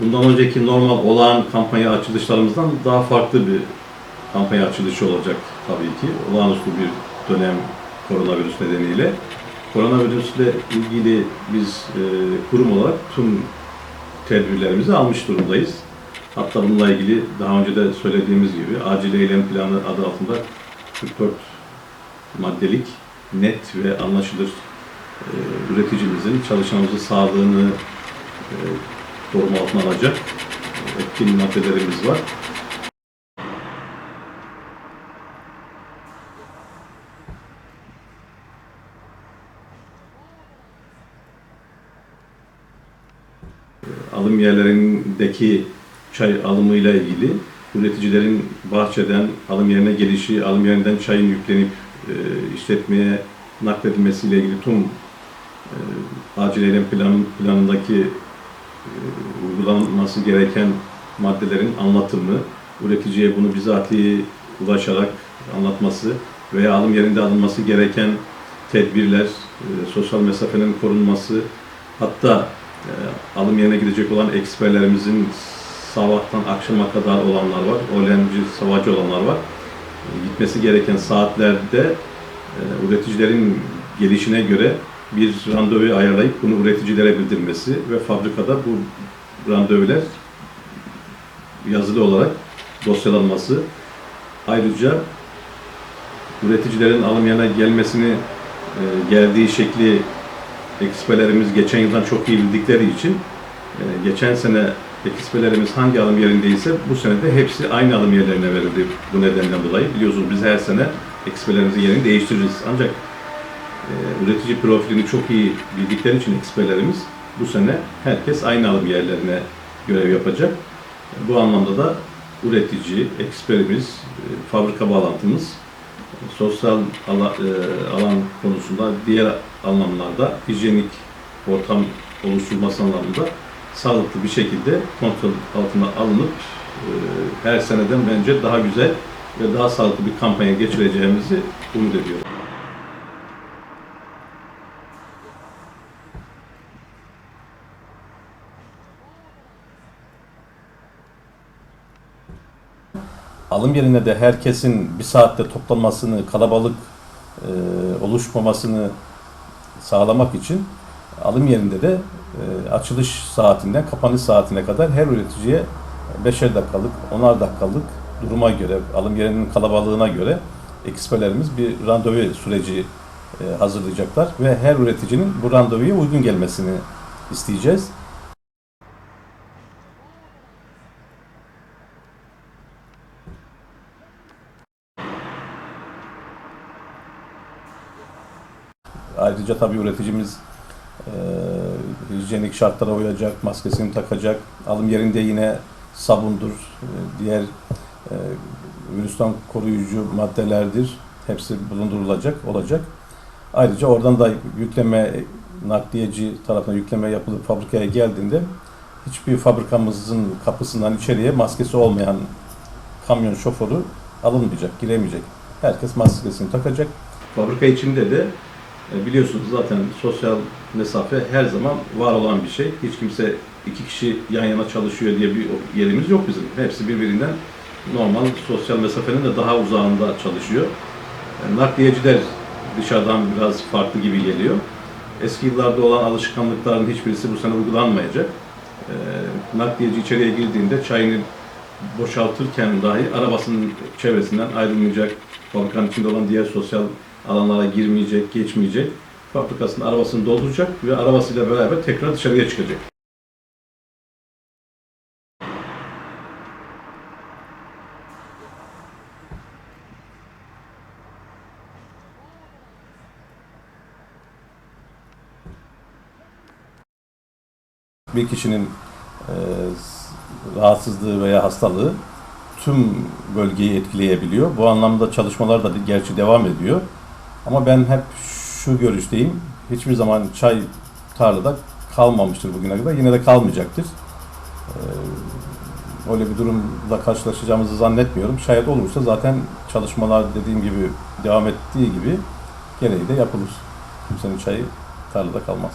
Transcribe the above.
bundan önceki normal olağan kampanya açılışlarımızdan daha farklı bir kampanya açılışı olacak tabii ki. Olağanüstü bir dönem koronavirüs nedeniyle. Koronavirüsle ilgili biz e, kurum olarak tüm tedbirlerimizi almış durumdayız. Hatta bununla ilgili daha önce de söylediğimiz gibi acil eylem planı adı altında 44 maddelik net ve anlaşılır e, üreticimizin çalışanımızın sağlığını e, koruma altına alacak etkin maddelerimiz var. alım yerlerindeki çay alımıyla ilgili üreticilerin bahçeden alım yerine gelişi, alım yerinden çayın yüklenip e, işletmeye nakledilmesiyle ilgili tüm e, acil eylem plan, planındaki uygulanması gereken maddelerin anlatımı, üreticiye bunu bizatihi ulaşarak anlatması veya alım yerinde alınması gereken tedbirler, e, sosyal mesafenin korunması, hatta e, alım yerine gidecek olan eksperlerimizin sabahtan akşama kadar olanlar var, öğlenci, savacı olanlar var. E, Gitmesi gereken saatlerde üreticilerin gelişine göre bir randevu ayarlayıp bunu üreticilere bildirmesi ve fabrikada bu randevular yazılı olarak dosyalanması. Ayrıca üreticilerin alım yerine gelmesini e, geldiği şekli eksperlerimiz geçen yıldan çok iyi bildikleri için e, geçen sene eksperlerimiz hangi alım yerindeyse bu sene de hepsi aynı alım yerlerine verildi bu nedenden dolayı. Biliyorsunuz biz her sene eksperlerimizin yerini değiştiririz. Ancak e, üretici profilini çok iyi bildikleri için eksperlerimiz bu sene herkes aynı alım yerlerine görev yapacak. Bu anlamda da üretici, eksperimiz, e, fabrika bağlantımız sosyal e, alan konusunda diğer anlamlarda hijyenik ortam oluşturulması anlamında sağlıklı bir şekilde kontrol altına alınıp e, her seneden bence daha güzel ve daha sağlıklı bir kampanya geçireceğimizi umut ediyorum. Alım yerine de herkesin bir saatte toplanmasını, kalabalık e, oluşmamasını sağlamak için alım yerinde de e, açılış saatinden kapanış saatine kadar her üreticiye beşer dakikalık, onar dakikalık duruma göre, alım yerinin kalabalığına göre eksperlerimiz bir randevu süreci e, hazırlayacaklar ve her üreticinin bu randevuya uygun gelmesini isteyeceğiz. Ayrıca tabii üreticimiz e, hijyenik şartlara uyacak, maskesini takacak. Alım yerinde yine sabundur, e, diğer e, virüsten koruyucu maddelerdir. Hepsi bulundurulacak, olacak. Ayrıca oradan da yükleme, nakliyeci tarafına yükleme yapılıp fabrikaya geldiğinde hiçbir fabrikamızın kapısından içeriye maskesi olmayan kamyon şoförü alınmayacak, giremeyecek. Herkes maskesini takacak. Fabrika içinde de biliyorsunuz zaten sosyal mesafe her zaman var olan bir şey. Hiç kimse iki kişi yan yana çalışıyor diye bir yerimiz yok bizim. Hepsi birbirinden normal sosyal mesafenin de daha uzağında çalışıyor. E, Nakliyeciler dışarıdan biraz farklı gibi geliyor. Eski yıllarda olan alışkanlıkların hiçbirisi bu sene uygulanmayacak. E, Nakliyeci içeriye girdiğinde çayını boşaltırken dahi arabasının çevresinden ayrılmayacak, fabrikanın içinde olan diğer sosyal alanlara girmeyecek, geçmeyecek. Fabrikasının arabasını dolduracak ve arabasıyla beraber tekrar dışarıya çıkacak. Bir kişinin e, rahatsızlığı veya hastalığı tüm bölgeyi etkileyebiliyor. Bu anlamda çalışmalar da gerçi devam ediyor. Ama ben hep şu görüşteyim. Hiçbir zaman çay tarlada kalmamıştır bugüne kadar. Yine de kalmayacaktır. Ee, öyle bir durumla karşılaşacağımızı zannetmiyorum. Şayet olursa zaten çalışmalar dediğim gibi devam ettiği gibi gereği de yapılır. Kimsenin çayı tarlada kalmaz.